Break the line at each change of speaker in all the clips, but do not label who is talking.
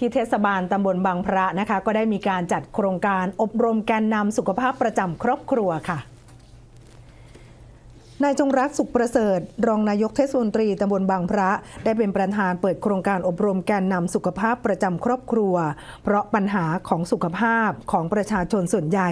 ที่เทศบาลตำบลบางพระนะคะ ก็ได้มีการจัดโครงการอบรมแกนนำสุขภาพประจำครอบครัวค่ะ นายจงรักสุขประเสริฐ รองนายกเทศมนตรีตำบลบางพระ ได้เป็นประธานเปิดโครงการอบรมแกนนำสุขภาพประจำครอบครัว เพราะปัญหาของสุขภาพของประชาชนส่วนใหญ่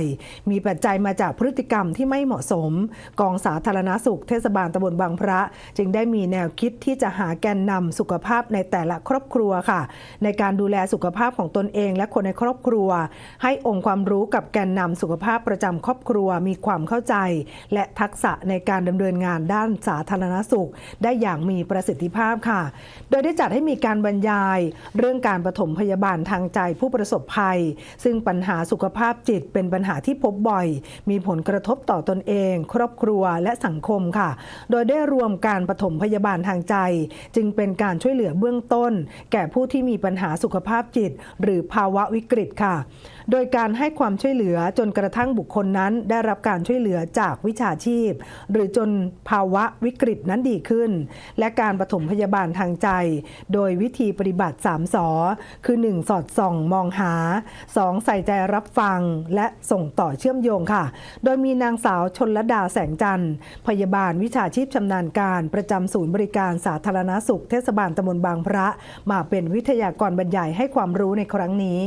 มีปัจจัยมาจากพฤติกรรมที่ไม่เหมาะสม กองสาธารณสุขเทศบาลตำบลบางพระ จึงได้มีแนวคิดที่จะหาแกนนำสุขภาพในแต่ละครอบครัวค่ะ ในการดูแลสุขภาพของตนเองและคนในครอบครัว ให้องค์ความรู้กับแกนนำสุขภาพประจำครอบครัว มีความเข้าใจ และทักษะในการดำเนินงานด้านสาธารณสุข ได้อย่างมีประสิทธิภาพค่ะ โดยได้จัดให้มีการบรรยาย เรื่องการปฐมพยาบาลทางใจผู้ประสบภัย ซึ่งปัญหาสุขภาพจิตเป็นปัญหาที่พบบ่อย มีผลกระทบต่อตนเอง ครอบครัวและสังคมค่ะ โดยได้รวมการปฐมพยาบาลทางใจ จึงเป็นการช่วยเหลือเบื้องต้น แก่ผู้ที่มีปัญหาสุขภาพจิต หรือภาวะวิกฤตค่ะ โดยการให้ความช่วยเหลือจนกระทั่งบุคคลนั้นได้รับการช่วยเหลือจากวิชาชีพ หรือจนนภาวะวิกฤตนั้นดีขึ้น และการปฐมพยาบาลทางใจ โดยวิธีปฏิบัติ3สอคือ 1. สอดส่องมองหา 2. ใส่ใจรับฟังและส่งต่อเชื่อมโยงค่ะ โดยมีนางสาวชนลดาแสงจันทร์พยาบาลวิชาชีพชำนาญการประจำศูนย์บริการสาธารณสุขเทศบาลตำบลบางพระ มาเป็นวิทยากรบรรยายให้ความรู้ในครั้งนี้